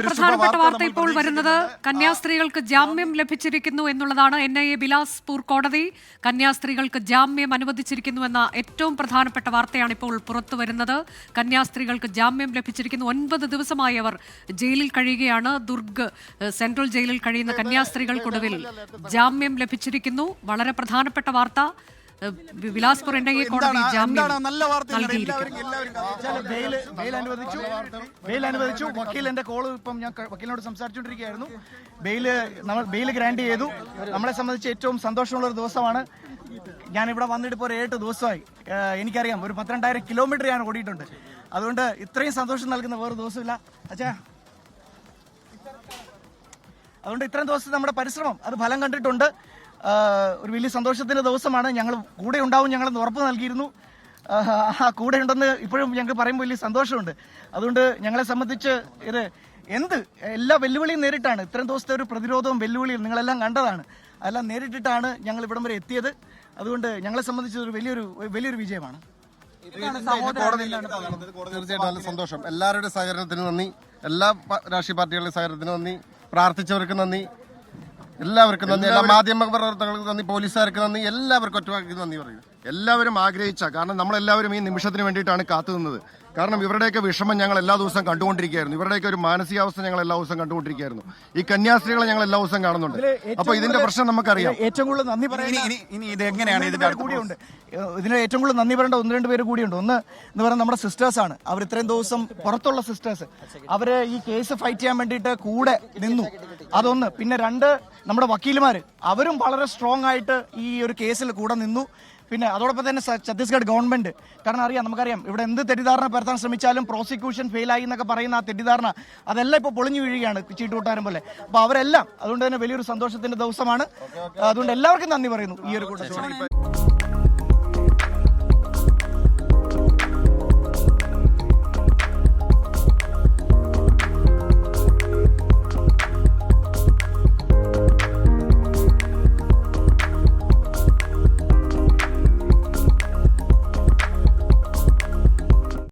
പ്രധാനപ്പെട്ട വാർത്ത ഇപ്പോൾ വരുന്നത് കന്യാസ്ത്രീകൾക്ക് ജാമ്യം ലഭിച്ചിരിക്കുന്നു എന്നുള്ളതാണ് എൻ ഐ എ ബിലാസ്പൂർ കോടതി. കന്യാസ്ത്രീകൾക്ക് ജാമ്യം അനുവദിച്ചിരിക്കുന്നു എന്ന ഏറ്റവും പ്രധാനപ്പെട്ട വാർത്തയാണ് ഇപ്പോൾ പുറത്തു വരുന്നത്. കന്യാസ്ത്രീകൾക്ക് ജാമ്യം ലഭിച്ചിരിക്കുന്നു. ഒൻപത് ദിവസമായി അവർ ജയിലിൽ കഴിയുകയാണ്. ദുർഗ് സെൻട്രൽ ജയിലിൽ കഴിയുന്ന കന്യാസ്ത്രീകൾക്കൊടുവിൽ ജാമ്യം ലഭിച്ചിരിക്കുന്നു. വളരെ പ്രധാനപ്പെട്ട വാർത്ത. ഏഹ്, ഉണ്ടെങ്കിൽ കോടതി ജാമ്യം നല്ല വാർത്ത അനുവദിച്ചു. ബെയിൽ അനുവദിച്ചു. വക്കീൽ എന്റെ കോൾ ഇപ്പം ഞാൻ വക്കീലിനോട് സംസാരിച്ചുകൊണ്ടിരിക്കുകയായിരുന്നു. ബെയിൽ നമ്മൾ ബെയിൽ ഗ്രാൻഡ് ചെയ്തു. നമ്മളെ സംബന്ധിച്ച് ഏറ്റവും സന്തോഷമുള്ള ഒരു ദിവസമാണ്. ഞാൻ ഇവിടെ വന്നിട്ട് ഇപ്പോൾ ഒരു ഏഴ് ദിവസമായി. എനിക്കറിയാം. ഒരു പന്ത്രണ്ടായിരം കിലോമീറ്റർ ഞാൻ ഓടിയിട്ടുണ്ട്. അതുകൊണ്ട് ഇത്രയും സന്തോഷം നൽകുന്ന വേറെ ദിവസമില്ല. അച്ഛാ. അതുകൊണ്ട് ഇത്രയും ദിവസം നമ്മുടെ പരിശ്രമം അത് ഫലം കണ്ടിട്ടുണ്ട്. ഒരു വലിയ സന്തോഷത്തിന്റെ ദിവസമാണ്. ഞങ്ങൾ കൂടെ ഉണ്ടാവും ഞങ്ങൾ ഉറപ്പ് നൽകിയിരുന്നു. ആ കൂടെ ഉണ്ടെന്ന് ഇപ്പോഴും ഞങ്ങൾക്ക് പറയുമ്പോൾ വലിയ സന്തോഷമുണ്ട്. അതുകൊണ്ട് ഞങ്ങളെ സംബന്ധിച്ച് ഇത് എന്ത്? എല്ലാ വെല്ലുവിളിയും നേരിട്ടാണ്. ഇത്രയും ദിവസത്തെ ഒരു പ്രതിരോധവും വെല്ലുവിളിയും നിങ്ങളെല്ലാം കണ്ടതാണ്. അതെല്ലാം നേരിട്ടിട്ടാണ് ഞങ്ങൾ ഇവിടം വരെ എത്തിയത്. അതുകൊണ്ട് ഞങ്ങളെ സംബന്ധിച്ച് ഒരു വലിയൊരു വലിയൊരു വിജയമാണ്. തീർച്ചയായിട്ടും നല്ല സന്തോഷം. എല്ലാവരുടെ സഹകരണത്തിന് നന്ദി. എല്ലാ രാഷ്ട്രീയ പാർട്ടികളുടെ സഹകരണത്തിന് നന്ദി. പ്രാർത്ഥിച്ചവർക്ക് നന്ദി. എല്ലാവർക്കും നന്ദി. എല്ലാ മാധ്യമ പ്രവർത്തകർക്ക് നന്ദി. പോലീസുകാർക്ക് നന്ദി. എല്ലാവർക്കും ഒറ്റവാക്കി നന്ദി പറയുന്നു. എല്ലാവരും ആഗ്രഹിച്ച. കാരണം നമ്മളെല്ലാവരും ഈ നിമിഷത്തിന് വേണ്ടിയിട്ടാണ് കാത്തു നിന്നത് കാരണം ഇവരുടെയൊക്കെ വിഷമം ഞങ്ങൾ എല്ലാ ദിവസവും കണ്ടുകൊണ്ടിരിക്കുകയായിരുന്നു. ഇവരുടെയൊക്കെ ഒരു മാനസികാവസ്ഥ ഞങ്ങൾ എല്ലാ ദിവസവും കണ്ടുകൊണ്ടിരിക്കുകയായിരുന്നു. ഈ കന്യാസ്ത്രീകളെ ഞങ്ങൾ എല്ലാ ദിവസവും കാണുന്നുണ്ട്. അപ്പൊ ഇതിന്റെ പ്രശ്നം നമുക്കറിയാം. ഏറ്റവും കൂടുതൽ നന്ദി ഇനി ഇനി ഇനി ഇത് എങ്ങനെയാണ് ഇതിന്റെ കൂടിയുണ്ട്. ഇതിന് ഏറ്റവും കൂടുതൽ നന്ദി പറയേണ്ട ഒന്ന് രണ്ട് പേര് കൂടിയുണ്ട്. ഒന്ന് എന്ന് പറയുന്നത് നമ്മുടെ സിസ്റ്റേഴ്സ് ആണ്. അവർ ഇത്രയും ദിവസം പുറത്തുള്ള സിസ്റ്റേഴ്സ് അവർ ഈ കേസ് ഫൈറ്റ് ചെയ്യാൻ വേണ്ടിയിട്ട് കൂടെ നിന്നു. അതൊന്ന്. പിന്നെ രണ്ട് നമ്മുടെ വക്കീലുമാർ അവരും വളരെ സ്ട്രോങ് ആയിട്ട് ഈ ഒരു കേസിൽ കൂടെ നിന്നു. പിന്നെ അതോടൊപ്പം തന്നെ ഛത്തീസ്ഗഡ് ഗവൺമെന്റ്. കാരണം അറിയാം നമുക്കറിയാം ഇവിടെ എന്ത് തെറ്റിദ്ധാരണ പരത്താൻ ശ്രമിച്ചാലും പ്രോസിക്യൂഷൻ ഫെയിലായി എന്നൊക്കെ പറയുന്ന ആ തെറ്റിദ്ധാരണ അതെല്ലാം ഇപ്പോൾ പൊളിഞ്ഞു വീഴുകയാണ് ചീട്ടുകൂട്ടാരും പോലെ. അപ്പൊ അവരെല്ലാം അതുകൊണ്ട് തന്നെ വലിയൊരു സന്തോഷത്തിന്റെ ദിവസമാണ്. അതുകൊണ്ട് എല്ലാവർക്കും നന്ദി പറയുന്നു ഈ ഒരു കൂട്ടത്തിൽ.